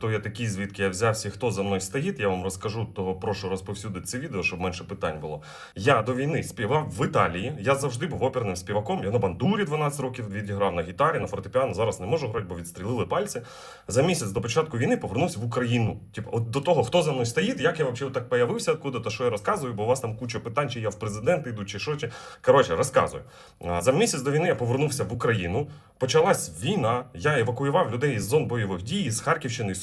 хто я такий, звідки я взявся, хто за мною стоїть. Я вам розкажу, того прошу розповсюдити це відео, щоб менше питань було. Я до війни співав в Італії. Я завжди був оперним співаком. Я на бандурі 12 років відіграв на гітарі, на фортепіано. Зараз не можу грати, бо відстрілили пальці. За місяць до початку війни повернувся в Україну. Типу, от до того, хто за мною стоїть, як я взагалі так появився, откуда то що я розказую, бо у вас там куча питань, чи я в президенти йду, чи що, чи коротше, розказую. За місяць до війни я повернувся в Україну. Почалась війна. Я евакуював людей із зон бойових дій, з Харківщини, з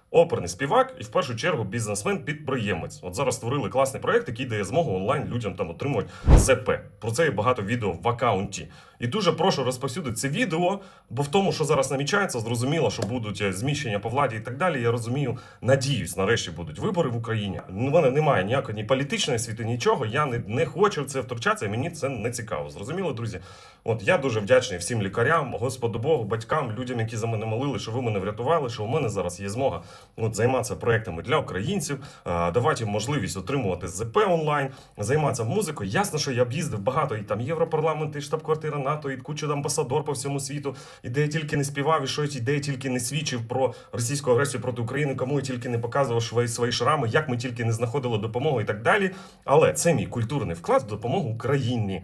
Оперний співак і в першу чергу бізнесмен-підприємець. От зараз створили класний проект, який дає змогу онлайн людям там отримувати ЗП. Про це є багато відео в аккаунті. І дуже прошу розповсюдити це відео, бо в тому, що зараз намічається, зрозуміло, що будуть е, зміщення по владі і так далі. Я розумію, надіюсь, нарешті будуть вибори в Україні. У мене немає ніякої ні політичної світи, нічого. Я не, не хочу в це втручатися, мені це не цікаво. Зрозуміло, друзі? От я дуже вдячний всім лікарям, Господу Богу, батькам, людям, які за мене молили, що ви мене врятували, що у мене зараз є змога от, займатися проектами для українців, давати можливість отримувати ЗП онлайн, займатися музикою. Ясно, що я б їздив багато і там Європарламент, і штаб-квартира НАТО, і куча амбасадор по всьому світу, і де я тільки не співав, і що і де я тільки не свідчив про російську агресію проти України, кому я тільки не показував свої, свої шрами, як ми тільки не знаходили допомогу і так далі. Але це мій культурний вклад в допомогу Україні.